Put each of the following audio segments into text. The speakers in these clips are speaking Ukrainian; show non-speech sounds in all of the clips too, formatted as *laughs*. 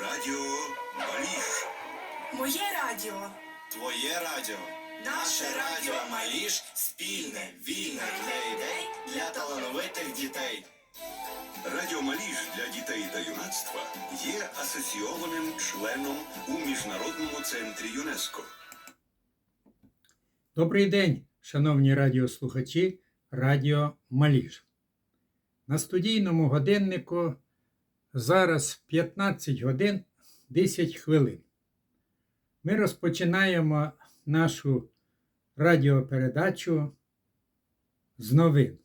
Радіо Маліш. Моє радіо. Твоє радіо. Наше радіо Маліш спільне, вільне для ідей, для талановитих дітей. Радіо Маліш для дітей та юнацтва є асоційованим членом у Міжнародному центрі ЮНЕСКО. Добрий день, шановні радіослухачі Радіо Маліж. На студійному годиннику зараз 15 годин 10 хвилин. Ми розпочинаємо нашу радіопередачу з новин.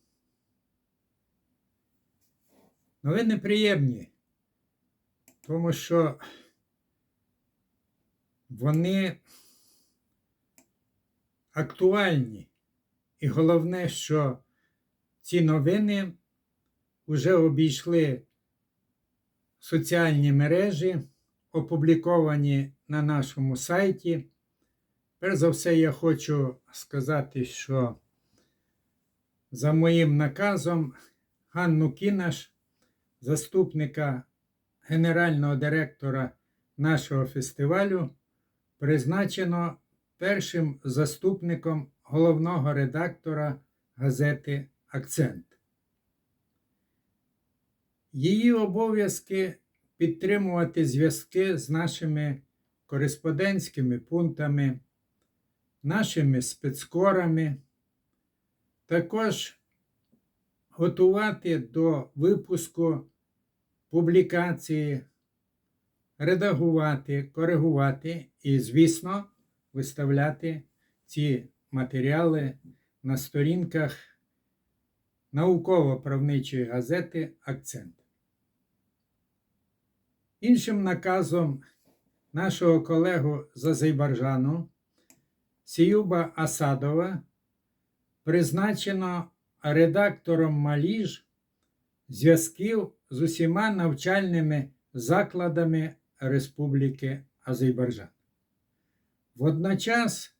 Новини приємні, тому що вони актуальні. І головне, що ці новини вже обійшли соціальні мережі, опубліковані на нашому сайті. Перш за все, я хочу сказати, що за моїм наказом Ганну Кінаш, заступника генерального директора нашого фестивалю, призначено першим заступником головного редактора газети Акцент. Її обов'язки підтримувати зв'язки з нашими кореспондентськими пунктами, нашими спецкорами, також готувати до випуску публікації, редагувати, коригувати і, звісно, виставляти ці матеріали на сторінках науково-правничої газети Акцент. Іншим наказом нашого колегу з Азербайджану Сіюба Асадова призначено редактором Маліж зв'язків з усіма навчальними закладами Республіки Азербайджан. Водночас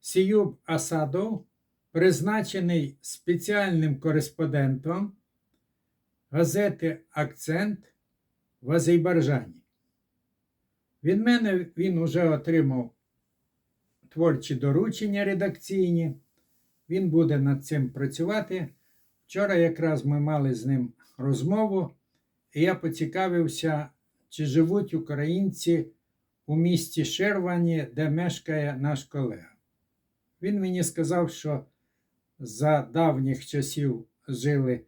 Сіюб Асадов призначений спеціальним кореспондентом газети Акцент в Азербайджані. Від мене він уже отримав творчі доручення редакційні. Він буде над цим працювати. Вчора якраз ми мали з ним розмову, і я поцікавився, чи живуть українці у місті Шервані, де мешкає наш колега. Він мені сказав, що за давніх часів жили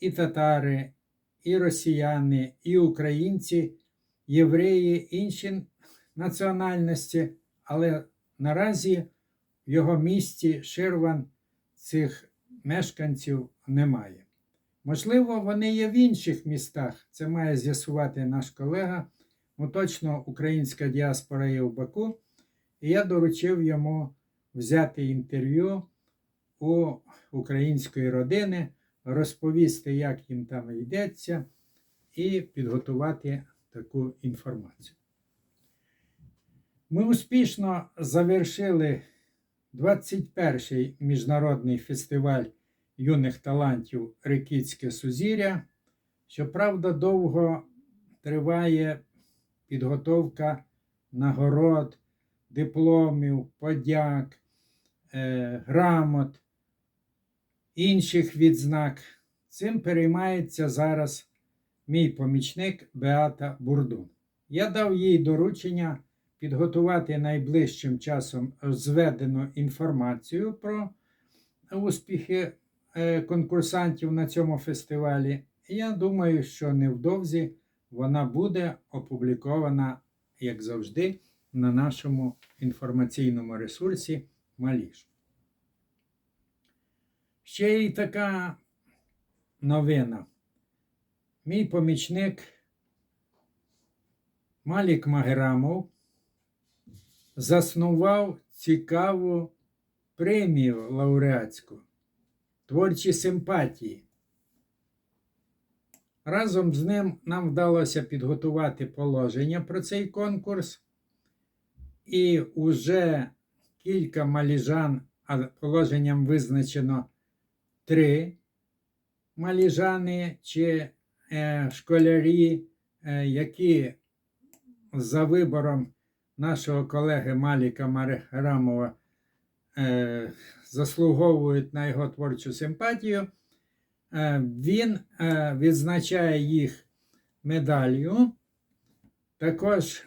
і татари, і росіяни, і українці, євреї, інші національності, але наразі в його місті Шерван цих мешканців немає. Можливо, вони є в інших містах. Це має з'ясувати наш колега. Ну, точно українська діаспора є в Баку, і я доручив йому взяти інтерв'ю у української родини, розповісти, як їм там йдеться, і підготувати таку інформацію. Ми успішно завершили 21-й міжнародний фестиваль юних талантів Рикітське Сузір'я. Щоправда, довго триває підготовка нагород, дипломів, подяк, е, грамот, інших відзнак. Цим переймається зараз мій помічник Беата Бурдун. Я дав їй доручення підготувати найближчим часом зведену інформацію про успіхи е, конкурсантів на цьому фестивалі. Я думаю, що невдовзі вона буде опублікована, як завжди, на нашому інформаційному ресурсі Маліш. Ще й така новина. Мій помічник Малік Магерамов заснував цікаву премію лауреатську творчі симпатії. Разом з ним нам вдалося підготувати положення про цей конкурс, і уже кілька маліжан, а положенням визначено три маліжани чи е, школярі е, які за вибором нашого колеги Маліка Марехрамова е, заслуговують на його творчу симпатію. Е, Він е, відзначає їх медаллю, також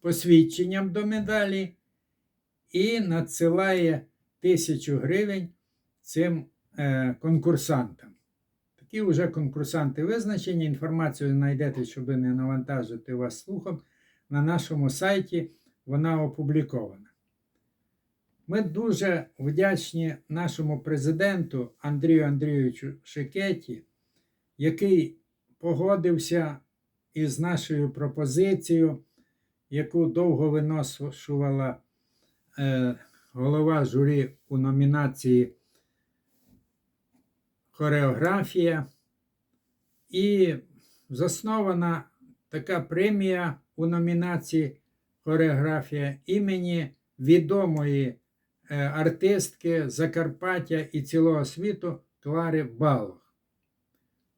посвідченням до медалі і надсилає тисячу гривень цим конкурсантам. Такі вже конкурсанти визначені. Інформацію знайдете, щоб не навантажити вас слухом. На нашому сайті вона опублікована. Ми дуже вдячні нашому президенту Андрію Андрійовичу Шикеті, який погодився із нашою пропозицією, яку довго виношувала е, голова журі у номінації Хореографія. І заснована така премія у номінації Хореографія імені відомої е, артистки Закарпаття і цілого світу Клари Балох.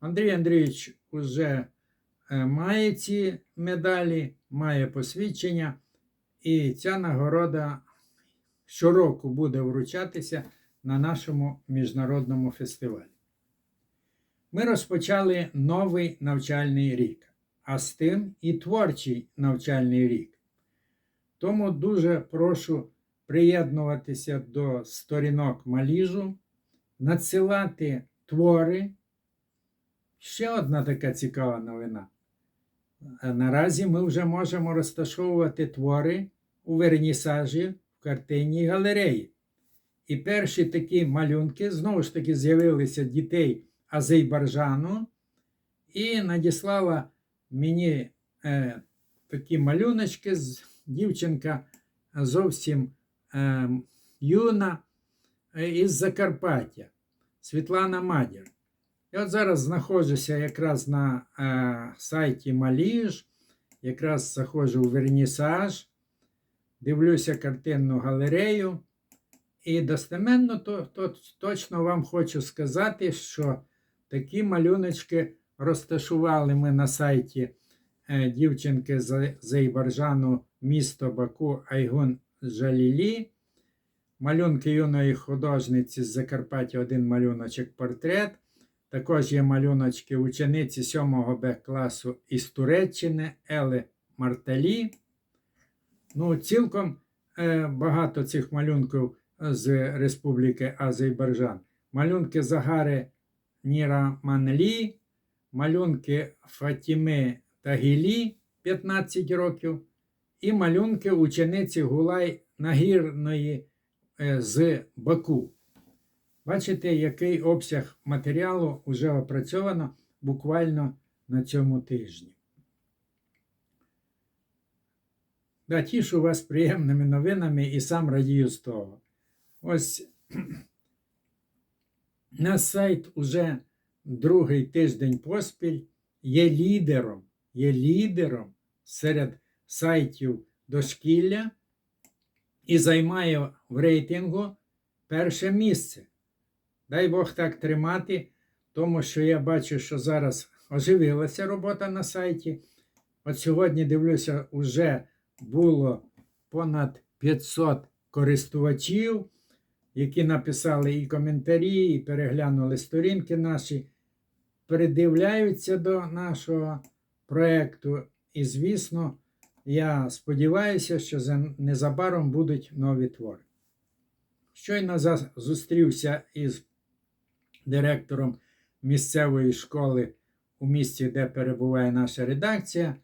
Андрій Андрійович уже е, має ці медалі, має посвідчення, і ця нагорода щороку буде вручатися на нашому міжнародному фестивалі. Ми розпочали новий навчальний рік, а з тим і творчий навчальний рік. Тому дуже прошу приєднуватися до сторінок Маліжу, надсилати твори. Ще одна така цікава новина. Е, Наразі ми вже можемо розташовувати твори у вернісажі в картинній галереї. І перші такі малюнки знову ж таки з'явилися дітей Азербайджану і надіслала мені е, такі малюночки. з- Дівчинка зовсім е, юна е, із Закарпаття Світлана Мадір. Я от зараз знаходжуся якраз на е, сайті Маліж, якраз заходжу у вернісаж, дивлюся картинну галерею. І достеменно то, то, точно вам хочу сказати, що такі малюночки розташували ми на сайті е, дівчинки з Азербайджану місто Баку Айгун Жалілі. Малюнки юної художниці з Закарпаття один малюночок портрет. Також є малюночки учениці 7 Б класу із Туреччини Ели Марталі. Ну, цілком е, багато цих малюнків з Республіки Азербайджан. Малюнки Загари Ніра Манлі, малюнки Фатіми Тагілі 15 років, і малюнки учениці Гулай Нагірної е, з Баку. Бачите, який обсяг матеріалу вже опрацьовано буквально на цьому тижні. Да, тішу вас приємними новинами і сам радію з того. Ось наш сайт уже другий тиждень поспіль є лідером, є лідером серед сайтів дошкілля і займає в рейтингу перше місце. Дай Бог так тримати, тому що я бачу, що зараз оживилася робота на сайті. От сьогодні дивлюся, вже було понад 500 користувачів, які написали і коментарі, і переглянули сторінки наші, придивляються до нашого проєкту. І, звісно, я сподіваюся, що незабаром будуть нові твори. Щойно зустрівся із директором місцевої школи у місті, де перебуває наша редакція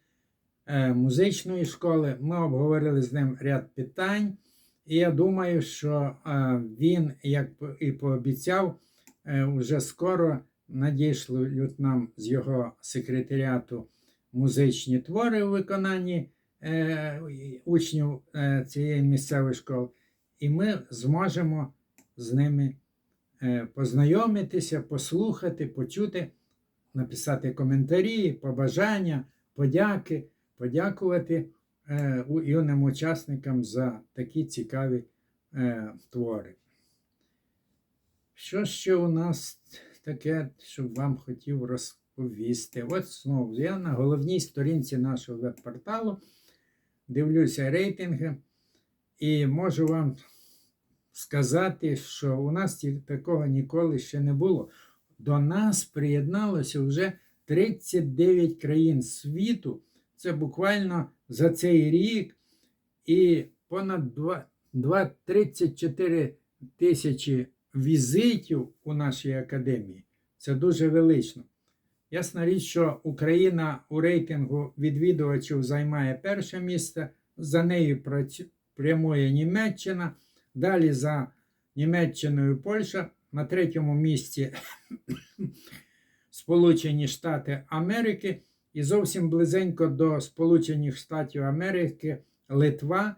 е, музичної школи. Ми обговорили з ним ряд питань, і я думаю, що е, він, як і пообіцяв, е, уже скоро надійшлють нам з його секретаріату музичні твори у виконанні е, учнів цієї місцевої школи, і ми зможемо з ними познайомитися, послухати, почути, написати коментарі, побажання, подяки, подякувати юним учасникам за такі цікаві е, твори. Що ще у нас таке, щоб вам хотів роз, повісти. От знову я на головній сторінці нашого веб-порталу дивлюся рейтинги і можу вам сказати, що у нас такого ніколи ще не було. До нас приєдналося вже 39 країн світу. Це буквально за цей рік і понад 2, 2, 34 тисячі візитів у нашій академії. Це дуже велично. Ясна річ, що Україна у рейтингу відвідувачів займає перше місце, за нею прямує Німеччина, далі за Німеччиною Польща, на третьому місці *coughs* Сполучені Штати Америки і зовсім близенько до Сполучених Штатів Америки Литва,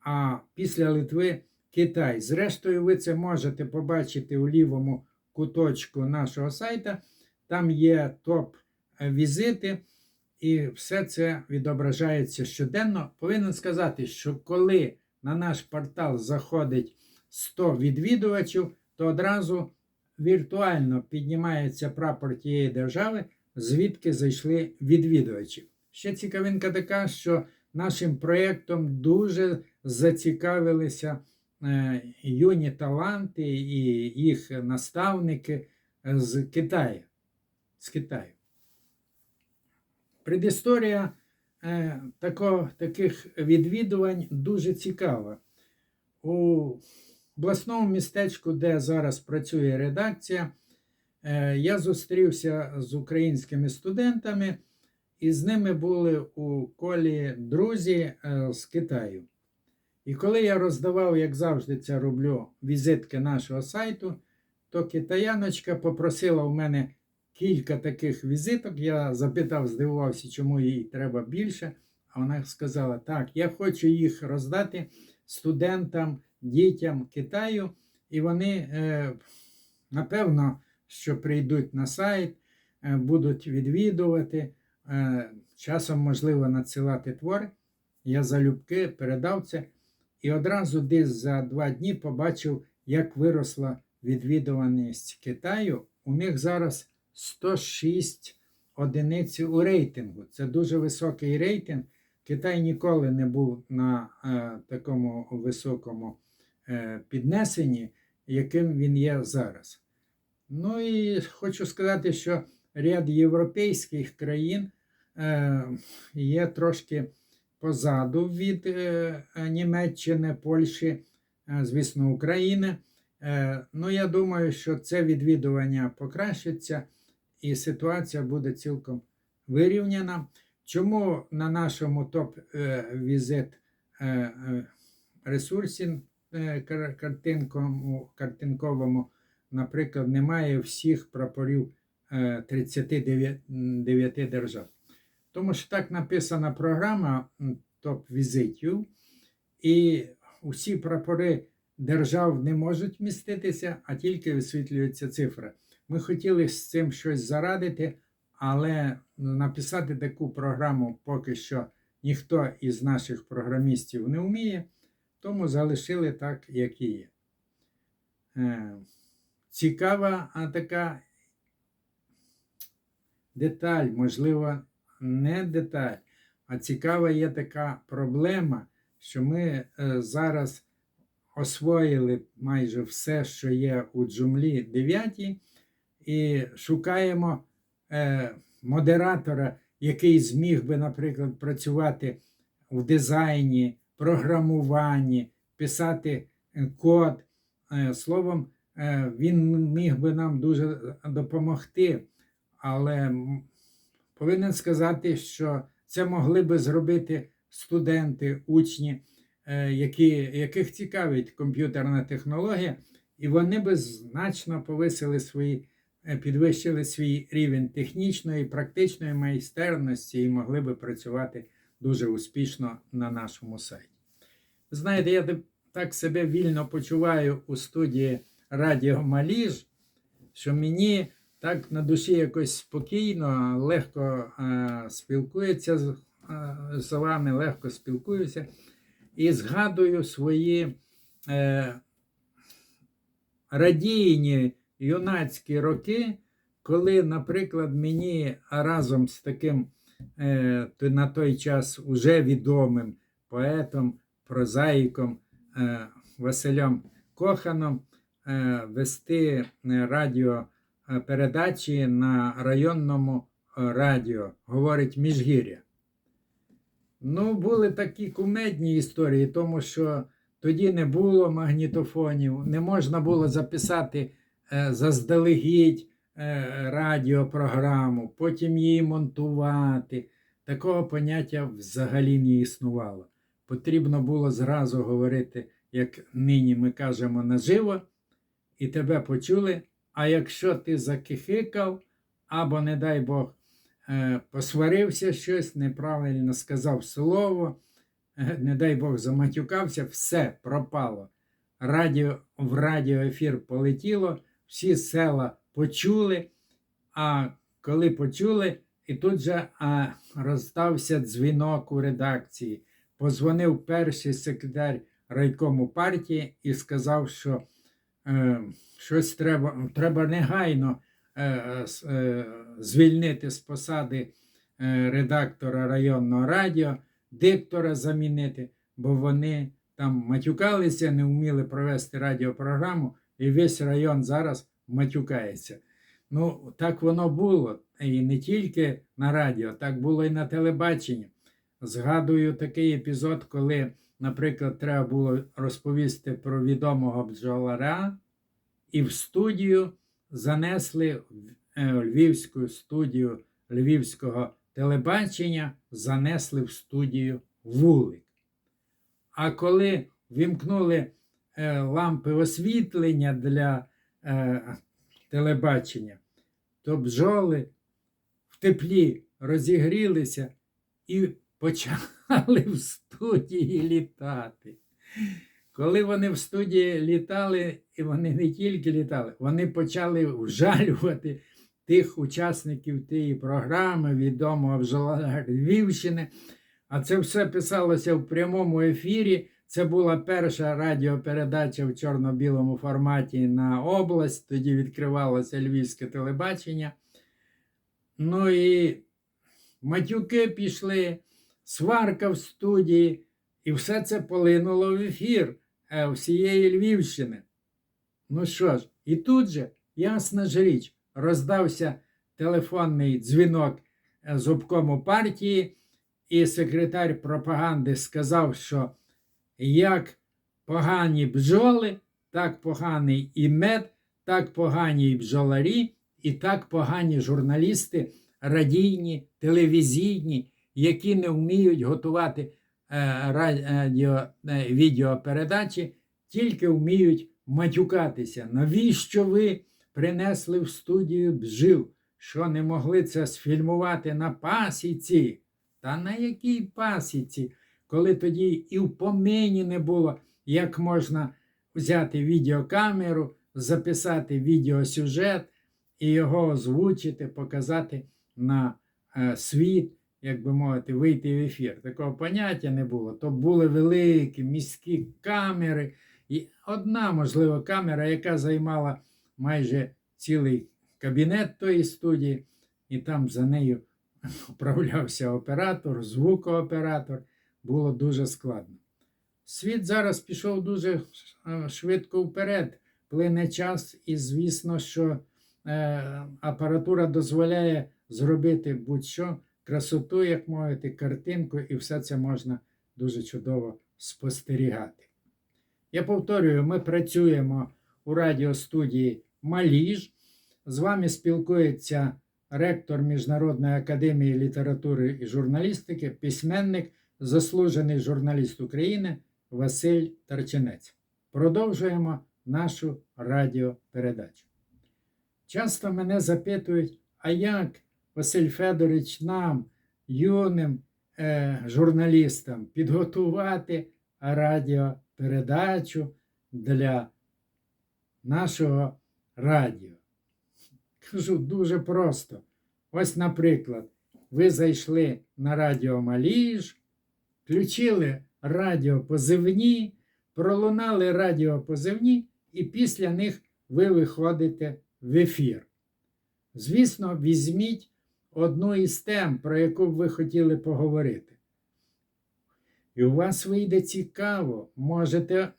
а після Литви Китай. Зрештою, ви це можете побачити у лівому куточку нашого сайта. Там є топ-візити, і все це відображається щоденно. Повинен сказати, що коли на наш портал заходить 100 відвідувачів, то одразу віртуально піднімається прапор тієї держави, звідки зайшли відвідувачі. Ще цікавинка така, що нашим проєктом дуже зацікавилися е, юні таланти і їх наставники з Китаю. З Китаю. Предісторія е, тако, таких відвідувань дуже цікава. У обласному містечку, де зараз працює редакція, е, я зустрівся з українськими студентами, і з ними були у колі друзі е, з Китаю. І коли я роздавав, як завжди це роблю, візитки нашого сайту, то китаяночка попросила у мене кілька таких візиток. Я запитав, здивувався, чому їй треба більше. А вона сказала: так, я хочу їх роздати студентам, дітям Китаю, і вони, е, напевно, що прийдуть на сайт, е, будуть відвідувати, е, часом, можливо, надсилати твори. Я залюбки передав це і одразу десь за два дні побачив, як виросла відвідуваність Китаю. У них зараз 106 одиниць у рейтингу. Це дуже високий рейтинг. Китай ніколи не був на е, такому високому е, піднесенні, яким він є зараз. Ну і хочу сказати, що ряд європейських країн е, є трошки позаду від е, Німеччини, Польщі, е, звісно, України. Ну, я думаю, що це відвідування покращиться і ситуація буде цілком вирівняна. Чому на нашому топ-візит ресурсі картинковому, наприклад, немає всіх прапорів е, 39 держав? Тому що так написана програма топ-візитів, і усі прапори держав не можуть міститися, а тільки висвітлюється цифра. Ми хотіли з цим щось зарадити, але написати таку програму поки що ніхто із наших програмістів не вміє, тому залишили так, як і є. Цікава така деталь, можливо, не деталь, а цікава є така проблема, що ми е, зараз освоїли майже все, що є у джумлі 9, і шукаємо е, модератора, який зміг би, наприклад, працювати в дизайні, програмуванні, писати код. Е, Словом, він міг би нам дуже допомогти, але повинен сказати, що це могли би зробити студенти, учні, е, які, яких цікавить комп'ютерна технологія, і вони би значно повисили свої, е, підвищили свій рівень технічної, практичної майстерності і могли би працювати дуже успішно на нашому сайті. Знаєте, я так себе вільно почуваю у студії Радіо Маліж, що мені так на душі якось спокійно, легко е, спілкується з, е, з вами, легко спілкуюся і згадую свої е, радійні юнацькі роки, коли, наприклад, мені разом з таким е, на той час уже відомим поетом, прозаїком е, Василем Коханом вести е, радіопередачі на районному е, радіо, говорить Міжгір'я. Ну, були такі кумедні історії, тому що тоді не було магнітофонів, не можна було записати е, заздалегідь е, радіопрограму, потім її монтувати. Такого поняття взагалі не існувало. Потрібно було зразу говорити, як нині ми кажемо наживо, і тебе почули. А якщо ти закихикав, або, не дай Бог, е, посварився щось, неправильно сказав слово, е, не дай Бог, заматюкався, все пропало. Радіо, в радіоефір полетіло, всі села почули, а коли почули, і тут же а, роздався дзвінок у редакції. Позвонив перший секретар райкому партії і сказав, що щось треба, треба негайно е, е, е, звільнити з посади е, редактора районного радіо, диктора замінити, бо вони там матюкалися, не вміли провести радіопрограму, і весь район зараз матюкається. Ну, так воно було. І не тільки на радіо, так було і на телебаченні. Згадую такий епізод, коли, наприклад, треба було розповісти про відомого бджолара, і в студію занесли е, львівську студію львівського телебачення, занесли в студію вулик. А коли вімкнули е, лампи освітлення для е, телебачення, то бджоли в теплі розігрілися і почали *laughs* в студії літати. Коли вони в студії літали, і вони не тільки літали, вони почали вжалювати тих учасників тієї програми, відомого бджола Львівщини. А це все писалося в прямому ефірі. Це була перша радіопередача в чорно-білому форматі на область. Тоді відкривалося львівське телебачення. Ну і матюки пішли, сварка в студії, і все це полинуло в ефір е, всієї Львівщини. Ну що ж, і тут же, ясна ж річ, роздався телефонний дзвінок е, з обкому партії, і секретар пропаганди сказав, що як погані бджоли, так поганий і мед, так погані і бджоларі, і так погані журналісти, радійні, телевізійні, які не вміють готувати е, радіо, е, відеопередачі, тільки вміють матюкатися. Навіщо ви принесли в студію бджіл, що не могли це сфільмувати на пасіці? Та на якій пасіці? Коли тоді і в помині не було, як можна взяти відеокамеру, записати відеосюжет і його озвучити, показати на е, світ, як би мовити, вийти в ефір. Такого поняття не було. То були великі міські камери, і одна, можливо, камера, яка займала майже цілий кабінет тої студії, і там за нею *laughs* управлявся оператор, звукооператор. Було дуже складно. Світ зараз пішов дуже е, швидко вперед, плине час, і звісно, що е, апаратура дозволяє зробити будь-що, красоту, як мовити, картинку, і все це можна дуже чудово спостерігати. Я повторюю, ми працюємо у радіостудії Маліж. З вами спілкується ректор Міжнародної академії літератури і журналістики, письменник, заслужений журналіст України Василь Тарчинець. Продовжуємо нашу радіопередачу. Часто мене запитують, а як Василь Федорович нам, юним е, журналістам, підготувати радіопередачу для нашого радіо? Кажу дуже просто. Ось, наприклад, ви зайшли на радіо Маліж, включили радіопозивні, пролунали радіопозивні, і після них ви виходите в ефір. Звісно, візьміть одну із тем, про яку б ви хотіли поговорити. І у вас вийде цікаво, можете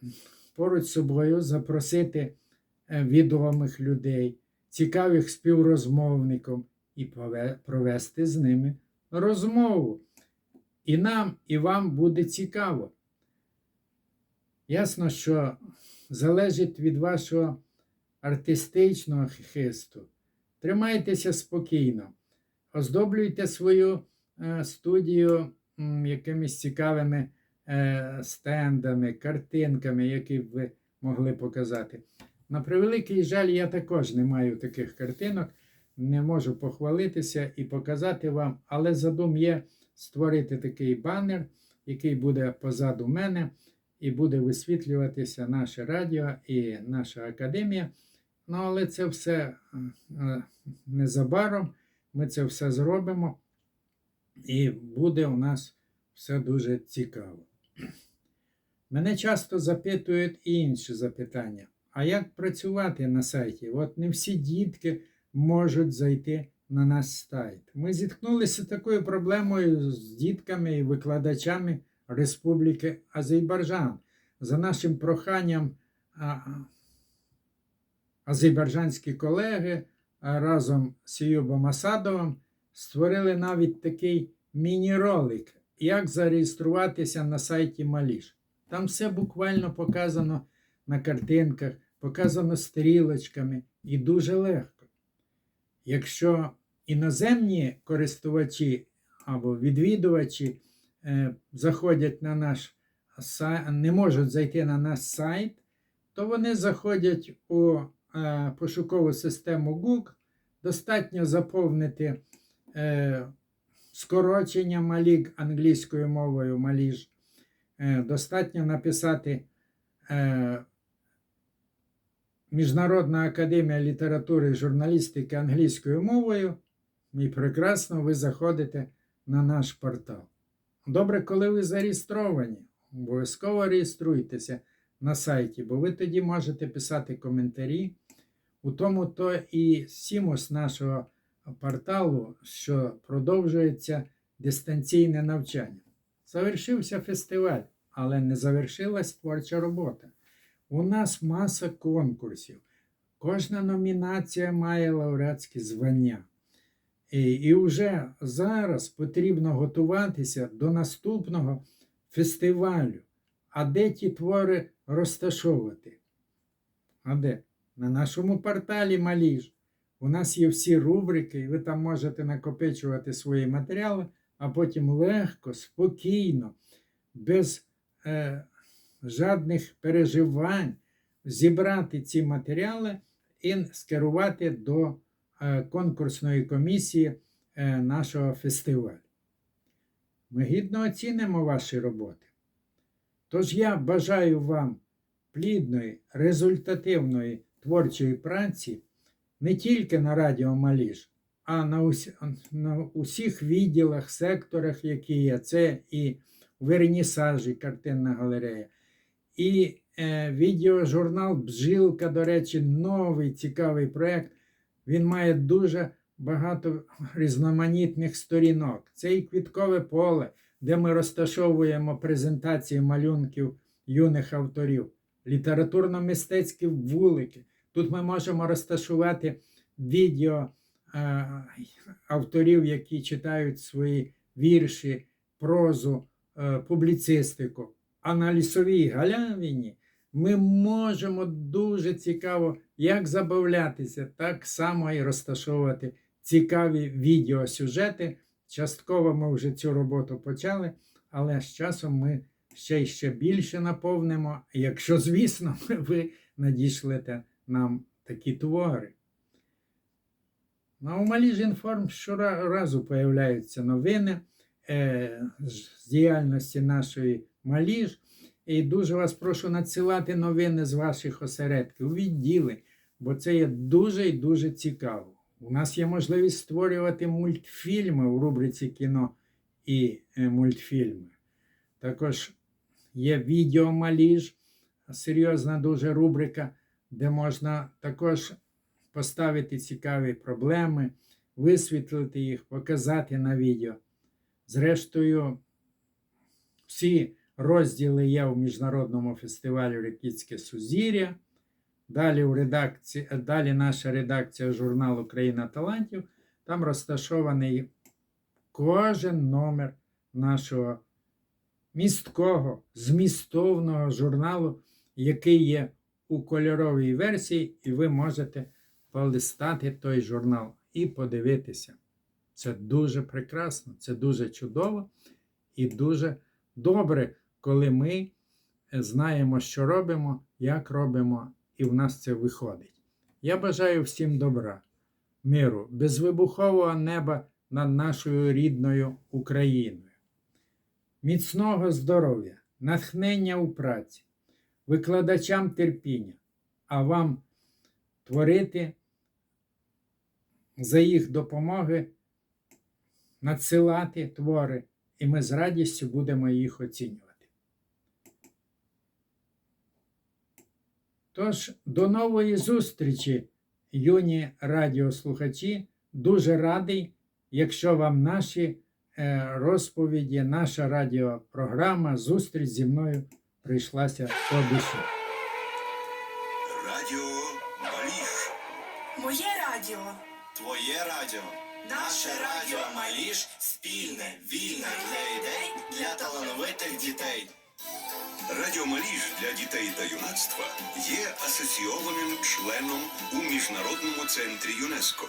поруч з собою запросити е, відомих людей, цікавих співрозмовників і провести з ними розмову. І нам, і вам буде цікаво. Ясно, що залежить від вашого артистичного хисту. Тримайтеся спокійно, оздоблюйте свою е, студію якимись цікавими е, стендами, картинками, які б ви могли показати. На превеликий жаль, я також не маю таких картинок, не можу похвалитися і показати вам, але задум є створити такий банер, який буде позаду мене, і буде висвітлюватися наше радіо і наша академія. Ну, але це все е, незабаром. Ми це все зробимо, і буде у нас все дуже цікаво. Мене часто запитують і інші запитання. А як працювати на сайті? От не всі дітки можуть зайти на наш сайт. Ми зіткнулися такою проблемою з дітками і викладачами Республіки Азербайджан. За нашим проханням, азербайджанські колеги разом з Юбом Асадовим створили навіть такий міні-ролик, як зареєструватися на сайті Маліш. Там все буквально показано на картинках, показано стрілочками і дуже легко. Якщо іноземні користувачі або відвідувачі е, заходять на наш сайт, не можуть зайти на наш сайт, то вони заходять у пошукову систему Google, достатньо заповнити е, скорочення Малік англійською мовою Маліж. Е, достатньо написати е, Міжнародна академія літератури і журналістики англійською мовою, і прекрасно ви заходите на наш портал. Добре, коли ви зареєстровані, обов'язково реєструйтеся на сайті, бо ви тоді можете писати коментарі. У тому то і сімос нашого порталу, що продовжується дистанційне навчання. Завершився фестиваль, але не завершилась творча робота. У нас маса конкурсів. Кожна номінація має лауреатське звання. І, і вже зараз потрібно готуватися до наступного фестивалю. А де ті твори розташовувати? А де? На нашому порталі Маліж. У нас є всі рубрики, і ви там можете накопичувати свої матеріали, а потім легко, спокійно, без е, жодних переживань зібрати ці матеріали і скерувати до е, конкурсної комісії е, нашого фестивалю. Ми гідно оцінимо ваші роботи. Тож я бажаю вам плідної, результативної творчої праці не тільки на Радіо Маліж, а на, усі, на усіх відділах, секторах, які є. Це і вернісажі, картинна галерея, і е, відеожурнал Бжилка, до речі, новий цікавий проєкт. Він має дуже багато різноманітних сторінок. Це і квіткове поле, де ми розташовуємо презентації малюнків юних авторів, літературно-мистецькі вулики. Тут ми можемо розташувати відео е, авторів, які читають свої вірші, прозу, е, публіцистику. А на лісовій галявині ми можемо дуже цікаво як забавлятися, так само і розташовувати цікаві відеосюжети. Частково ми вже цю роботу почали, але з часом ми ще й ще більше наповнимо, якщо, звісно, *laughs* ви надішлете нам такі твори. На Умаліж інформ щоразу появляються новини е, з діяльності нашої Маліж. І дуже вас прошу надсилати новини з ваших осередків, відділи, бо це є дуже і дуже цікаво. У нас є можливість створювати мультфільми у рубриці кіно і е, мультфільми. Також є відеомаліж, серйозна дуже рубрика, де можна також поставити цікаві проблеми, висвітлити їх, показати на відео. Зрештою, всі розділи є у міжнародному фестивалі Рекітське Сузір'я. Далі, у редакції, далі наша редакція журналу Країна талантів. Там розташований кожен номер нашого місткого, змістовного журналу, який є у кольоровій версії, і ви можете полистати той журнал і подивитися. Це дуже прекрасно, це дуже чудово і дуже добре, коли ми знаємо, що робимо, як робимо, і в нас це виходить. Я бажаю всім добра, миру, безвибухового неба над нашою рідною Україною, міцного здоров'я, натхнення у праці, викладачам терпіння, а вам творити за їх допомоги, надсилати твори, і ми з радістю будемо їх оцінювати. Тож, до нової зустрічі, юні радіослухачі. Дуже радий, якщо вам наші е, розповіді, наша радіопрограма, зустріч зі мною прийшлася по душі. Радіо Маліш. Моє радіо. Твоє радіо. Наше радіо Маліш спільне, вільне для ідей, для талановитих дітей. Радіо Маліш для дітей та юнацтва є асоційованим членом у Міжнародному центрі ЮНЕСКО.